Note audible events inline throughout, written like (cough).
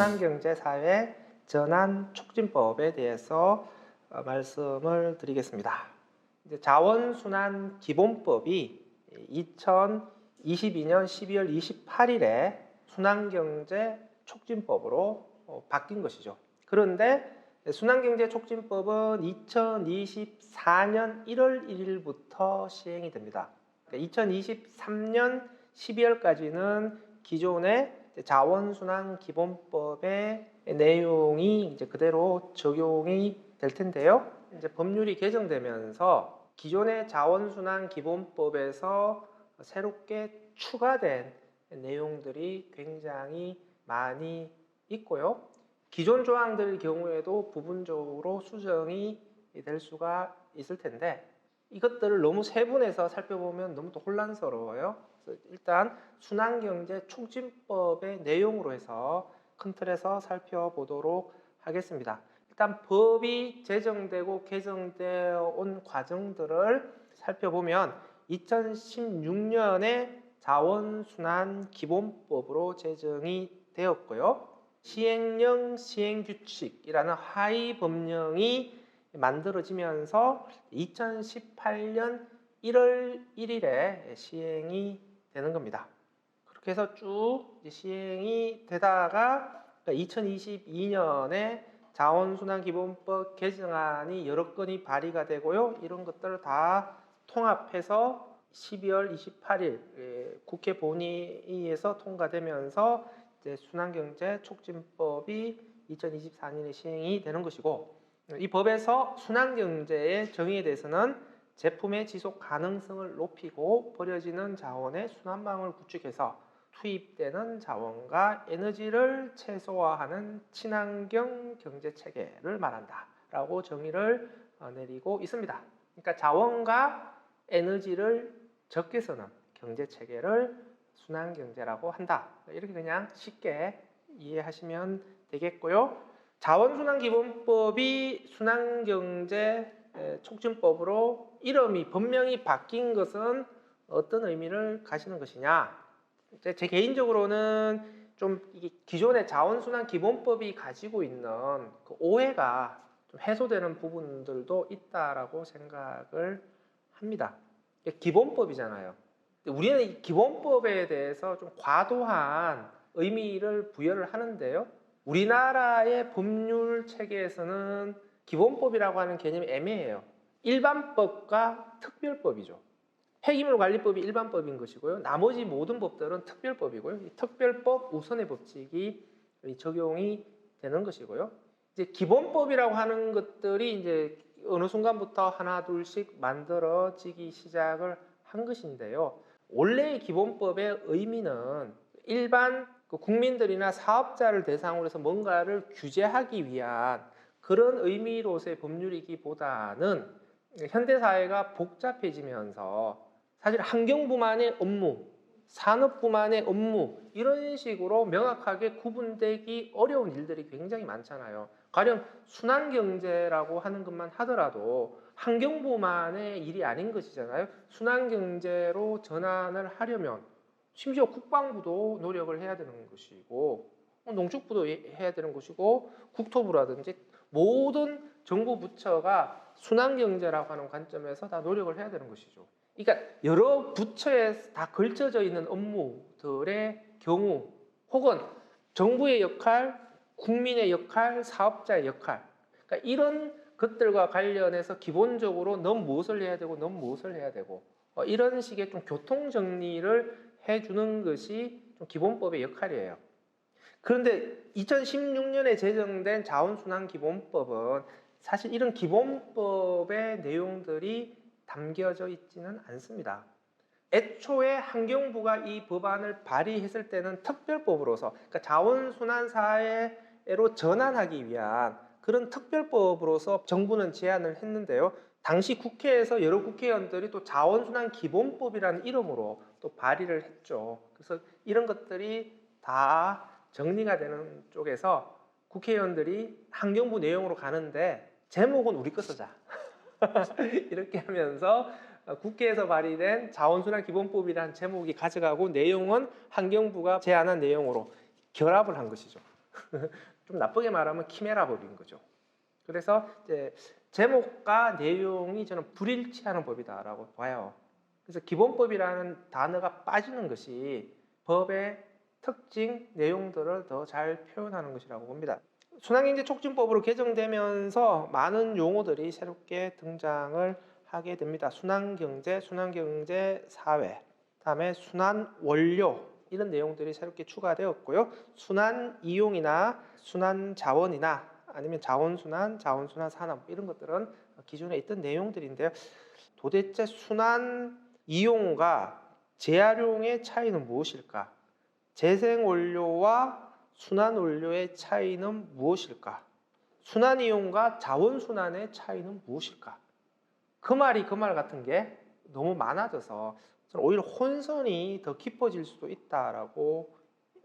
순환경제사회 전환 촉진법에 대해서 어, 말씀을 드리겠습니다. 자원순환 기본법이 2022년 12월 28일에 순환경제 촉진법으로 어, 바뀐 것이죠. 그런데 순환경제 촉진법은 2024년 1월 1일부터 시행이 됩니다. 2023년 12월까지는 기존의 자원순환 기본법의 내용이 이제 그대로 적용이 될 텐데요. 이제 법률이 개정되면서 기존의 자원순환 기본법에서 새롭게 추가된 내용들이 굉장히 많이 있고요. 기존 조항들 경우에도 부분적으로 수정이 될 수가 있을 텐데 이것들을 너무 세분해서 살펴보면 너무 또 혼란스러워요. 일단 순환경제 촉진법의 내용으로 해서 큰 틀에서 살펴보도록 하겠습니다. 일단 법이 제정되고 개정되어 온 과정들을 살펴보면 2016년에 자원순환 기본법으로 제정이 되었고요. 시행령 시행규칙이라는 하위 법령이 만들어지면서 2018년 1월 1일에 시행이 되는 겁니다. 그렇게 해서 쭉 시행이 되다가 2022년에 자원순환기본법 개정안이 여러 건이 발의가 되고요. 이런 것들을 다 통합해서 12월 28일 예, 국회 본회의에서 통과되면서 이제 순환경제 촉진법이 2024년에 시행이 되는 것이고 이 법에서 순환경제의 정의에 대해서는 제품의 지속 가능성을 높이고 버려지는 자원의 순환망을 구축해서 투입되는 자원과 에너지를 최소화하는 친환경 경제 체계를 말한다라고 정의를 어, 내리고 있습니다. 그러니까 자원과 에너지를 적게 쓰는 경제 체계를 순환 경제라고 한다. 이렇게 그냥 쉽게 이해하시면 되겠고요. 자원순환기본법이 순환경제 촉진법으로 이름이 법명이 바뀐 것은 어떤 의미를 가시는 것이냐? 제, 제 개인적으로는 좀 기존의 자원순환 기본법이 가지고 있는 그 오해가 좀 해소되는 부분들도 있다라고 생각을 합니다. 기본법이잖아요. 우리는 이 기본법에 대해서 좀 과도한 의미를 부여를 하는데요. 우리나라의 법률 체계에서는 기본법이라고 하는 개념이 애매해요. 일반법과 특별법이죠. 폐기물 관리법이 일반법인 것이고요. 나머지 모든 법들은 특별법이고요. 이 특별법 우선의 법칙이 적용이 되는 것이고요. 이제 기본법이라고 하는 것들이 이제 어느 순간부터 하나 둘씩 만들어지기 시작을 한 것인데요. 원래의 기본법의 의미는 일반 그 국민들이나 사업자를 대상으로 해서 뭔가를 규제하기 위한 그런 의미로서의 법률이기보다는 현대 사회가 복잡해지면서 사실 환경부만의 업무, 산업부만의 업무 이런 식으로 명확하게 구분되기 어려운 일들이 굉장히 많잖아요. 가령 순환경제라고 하는 것만 하더라도 환경부만의 일이 아닌 것이잖아요. 순환경제로 전환을 하려면 심지어 국방부도 노력을 해야 되는 것이고 농축부도 해야 되는 것이고 국토부라든지 모든 정부 부처가 순환 경제라고 하는 관점에서 다 노력을 해야 되는 것이죠. 그러니까 여러 부처에 다 걸쳐져 있는 업무들의 경우 혹은 정부의 역할, 국민의 역할, 사업자의 역할 그러니까 이런 것들과 관련해서 기본적으로 넌 무엇을 해야 되고 넌 무엇을 해야 되고 어, 이런 식의 좀 교통 정리를 해주는 것이 좀 기본법의 역할이에요. 그런데 2016년에 제정된 자원순환 기본법은 사실 이런 기본법의 내용들이 담겨져 있지는 않습니다. 애초에 환경부가 이 법안을 발의했을 때는 특별법으로서 그러니까 자원순환 사회로 전환하기 위한 그런 특별법으로서 정부는 제안을 했는데요. 당시 국회에서 여러 국회의원들이 또 자원순환 기본법이라는 이름으로 또 발의를 했죠. 그래서 이런 것들이 다 정리가 되는 쪽에서 국회의원들이 환경부 내용으로 가는데 제목은 우리 거 쓰자. (laughs) 이렇게 하면서 국회에서 발의된 자원순환 기본법이라는 제목이 가져가고 내용은 환경부가 제안한 내용으로 결합을 한 것이죠. (laughs) 좀 나쁘게 말하면 키메라 법인 거죠. 그래서 이제 제목과 내용이 저는 불일치하는 법이다라고 봐요. 그래서 기본법이라는 단어가 빠지는 것이 법의 특징 내용들을 더 잘 표현하는 것이라고 봅니다. 순환경제 촉진법으로 개정되면서 많은 용어들이 새롭게 등장을 하게 됩니다. 순환경제, 순환경제 사회, 다음에 순환 원료 이런 내용들이 새롭게 추가되었고요. 순환 이용이나 순환 자원이나 아니면 자원 순환, 자원 순환 산업 이런 것들은 기존에 있던 내용들인데요. 도대체 순환 이용과 재활용의 차이는 무엇일까? 재생 원료와 순환 원료의 차이는 무엇일까? 순환 이용과 자원 순환의 차이는 무엇일까? 그 말이 그 말 같은 게 너무 많아져서 오히려 혼선이 더 깊어질 수도 있다라고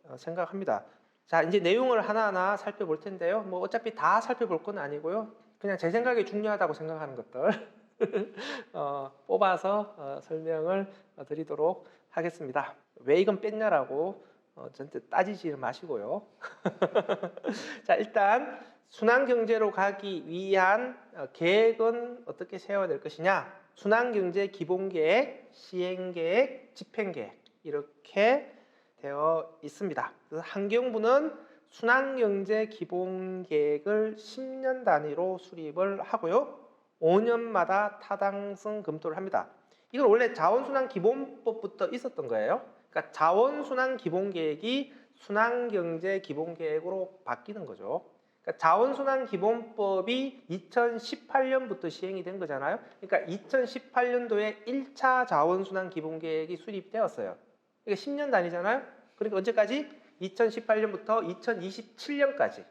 어, 생각합니다. 자, 이제 내용을 하나하나 살펴볼 텐데요. 뭐 어차피 다 살펴볼 건 아니고요. 그냥 제 생각에 중요하다고 생각하는 것들 (laughs) 어, 뽑아서 어, 설명을 어, 드리도록 하겠습니다. 왜 이건 뺐냐라고 어, 저한테 따지지 마시고요. (laughs) 자, 일단 순환 경제로 가기 위한 어, 계획은 어떻게 세워야 될 것이냐? 순환 경제 기본 계획, 시행 계획, 집행 계획 이렇게 되어 있습니다. 환경부는 순환 경제 기본 계획을 10년 단위로 수립을 하고요. 5년마다 타당성 검토를 합니다. 이건 원래 자원순환 기본법부터 있었던 거예요. 그러니까 자원순환 기본 계획이 순환 경제 기본 계획으로 바뀌는 거죠. 그러니까 자원순환 기본법이 2018년부터 시행이 된 거잖아요. 그러니까 2018년도에 1차 자원순환 기본 계획이 수립되었어요. 이게 10년 단위잖아요. 그러니까 언제까지? 2018년부터 2027년까지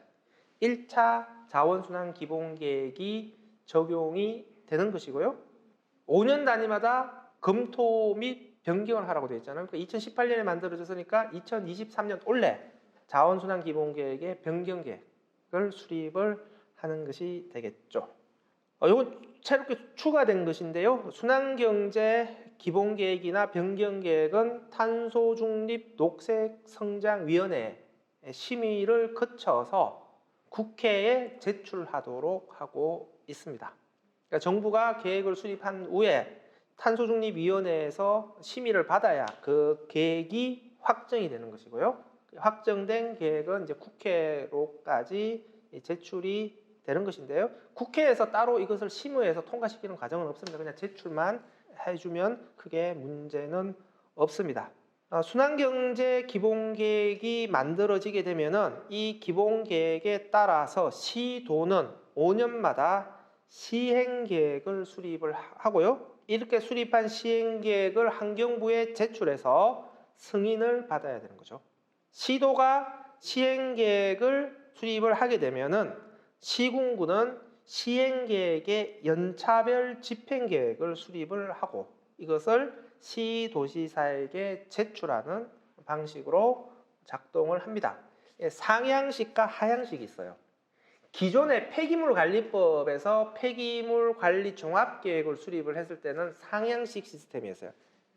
1차 자원순환 기본 계획이 적용이 되는 것이고요. 5년 단위마다 검토 및 변경을 하라고 되어 있잖아요. 그러니까 2018년에 만들어졌으니까 2023년 올해 자원순환 기본 계획의 변경 계획을 수립을 하는 것이 되겠죠. 어, 이건 새롭게 추가된 것인데요. 순환경제 기본 계획이나 변경 계획은 탄소 중립 녹색 성장 위원회 심의를 거쳐서 국회에 제출하도록 하고 있습니다. 그러니까 정부가 계획을 수립한 후에 탄소 중립 위원회에서 심의를 받아야 그 계획이 확정이 되는 것이고요. 확정된 계획은 이제 국회로까지 제출이 되는 것인데요. 국회에서 따로 이것을 심의해서 통과시키는 과정은 없습니다. 그냥 제출만 해주면 크게 문제는 없습니다. 어, 순환경제 기본계획이 만들어지게 되면은 이 기본계획에 따라서 시도는 5년마다 시행계획을 수립을 하고요. 이렇게 수립한 시행계획을 환경부에 제출해서 승인을 받아야 되는 거죠. 시도가 시행계획을 수립을 하게 되면은 시군구는 시행계획의 연차별 집행계획을 수립을 하고 이것을 시도지사에게 제출하는 방식으로 작동을 합니다. 예, 상향식과 하향식이 있어요. 기존의 폐기물 관리법에서 폐기물 관리 종합 계획을 수립을 했을 때는 상향식 시스템이었어요.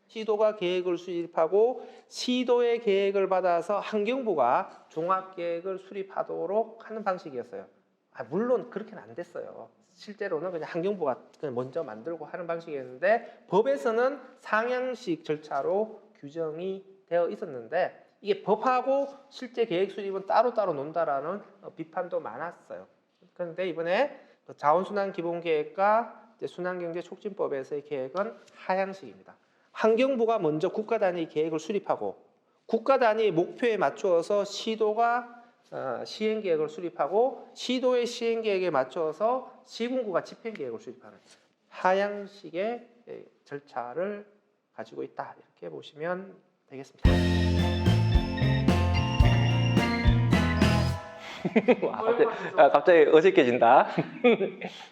시도가 계획을 수립하고 시도의 계획을 받아서 환경부가 종합 계획을 수립하도록 하는 방식이었어요. 아, 물론 그렇게는 안 됐어요. 실제로는 그냥 환경부가 그냥 먼저 만들고 하는 방식이었는데 법에서는 상향식 절차로 규정이 되어 있었는데 이게 법하고 실제 계획 수립은 따로따로 논다라는 어, 비판도 많았어요. 그런데 이번에 그 자원순환 기본계획과 이제 순환경제 촉진법에서의 계획은 하향식입니다. 환경부가 먼저 국가 단위 계획을 수립하고 국가 단위 목표에 맞추어서 시도가 어, 시행 계획을 수립하고 시도의 시행 계획에 맞춰서 시군구가 집행 계획을 수립하는 하향식의 예, 절차를 가지고 있다 이렇게 보시면 되겠습니다. (laughs) 아, 갑자기 어색해진다.